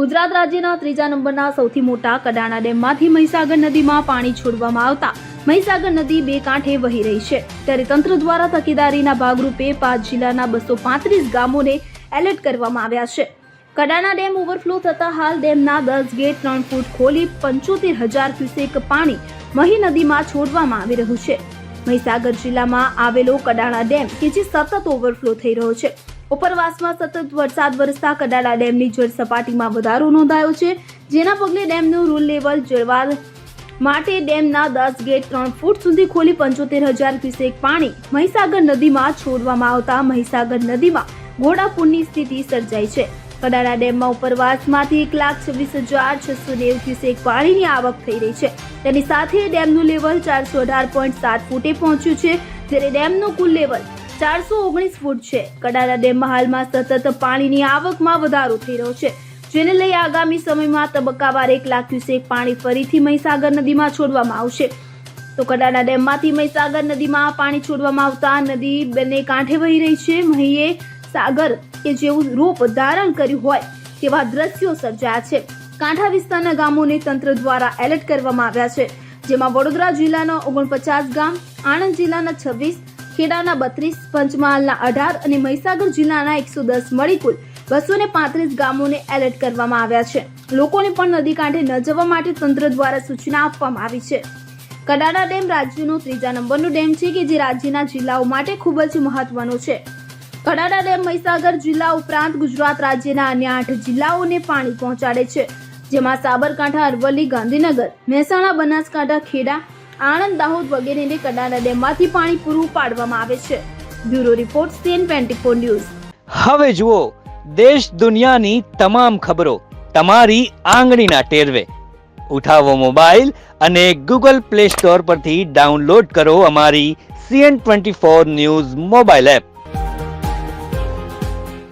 ગુજરાત રાજ્યના ત્રીજા નંબરના સૌથી મોટા કડાણા ડેમમાંથી મહીસાગર નદીમાં પાણી છોડવામાં આવતા મહીસાગર નદી બે કાંઠે વહી રહી છે. ત્યારે તંત્ર દ્વારા તકેદારીના ભાગરૂપે પાંચ જિલ્લાના બસો પાંત્રીસ ગામોને એલર્ટ કરવામાં આવ્યા છે. કડાણા ડેમ ઓવરફ્લો થતા હાલ ડેમના દસ ગેટ ત્રણ ફૂટ ખોલી પંચોતેર હજાર ક્યુસેક પાણી મહી નદીમાં છોડવામાં આવી રહ્યું છે. મહીસાગર જિલ્લામાં આવેલો કડાણા ડેમ કે જે સતત ઓવરફ્લો થઈ રહ્યો છે. ઉપરવાસમાં સતત વરસાદ વરસતા કડાલા ડેમની જળ સપાટીમાં વધારો નોંધાયો છે, જેના પગલે ડેમનું રૂલ લેવલ જળવા માટે ડેમના દસ ગેટ ત્રણ ફૂટ સુધી ખોલી પંચોતેર હજાર ક્યુસેક પાણી મહીસાગર નદીમાં છોડવામાં આવતા મહીસાગર નદીમાં ઘોડાપૂરની સ્થિતિ સર્જાઈ છે. કડાળા ડેમમાં ઉપરવાસમાંથી એક લાખ છવ્વીસ હજાર છસો નેવું ક્યુસેક પાણીની આવક થઈ રહી છે. તેની સાથે ડેમનું લેવલ ચારસો અઢાર પોઈન્ટ સાત ફૂટે પહોંચ્યું છે, જ્યારે ડેમનું કુલ લેવલ ચારસો ઓગણીસ ફૂટ છે. કડાણા ડેમમાં હાલમાં સતત પાણીની આવકમાં વધારો થઈ રહ્યો છે. જેને લઈ આગામી સમયમાં તબક્કાવાર એક લાખ ક્યુસેક પાણી ફરીથી મહીસાગર નદીમાં છોડવામાં આવશે. તો કડાડા ડેમમાંથી મહીસાગર નદીમાં પાણી છોડવામાં આવતા નદી બંને કાંઠે વહી રહી છે. મહીએ સાગર કે જેવું રૂપ ધારણ કર્યું હોય તેવા દ્રશ્યો સર્જાયા છે. કાંઠા વિસ્તારના ગામોને તંત્ર દ્વારા એલર્ટ કરવામાં આવ્યા છે. જેમાં વડોદરા જિલ્લાના ઓગણપચાસ ગામ, આણંદ જિલ્લાના છવ્વીસ ખેડાના બત્રીસ પંચમહાલના અઢાર અને મહીસાગર જિલ્લાના એકસો દસ મળી કુલ બસો ને પાંત્રીસ ગામોને એલર્ટ કરવામાં આવ્યા છે. લોકોને પણ નદી કાંઠે ન જવા માટે તંત્ર દ્વારા સૂચના આપવામાં આવી છે. કડાણા ડેમ રાજ્યનો ત્રીજા નંબરનો ડેમ છે કે જે રાજ્યના જિલ્લાઓ માટે ખૂબ જ મહત્વનો છે. કડાણા ડેમ મહીસાગર જિલ્લા ઉપરાંત ગુજરાત રાજ્યના અન્ય આઠ જિલ્લાઓને પાણી પહોંચાડે છે. જેમાં સાબરકાંઠા, અરવલ્લી, ગાંધીનગર, મહેસાણા, બનાસકાંઠા, ખેડા આણંદ દાહોદ વગેરેને કડા ડેમમાંથી પાણી પૂરું પાડવામાં આવે છે. Bureau report CN twenty news. હવે જુઓ, દેશ દુનિયાની તમામ ખબરો તમારી આંગળીના ટેરવે. ઉઠાવો મોબાઈલ અને ગૂગલ પ્લે સ્ટોર પરથી ડાઉનલોડ કરો અમારી CN twenty four news mobile app.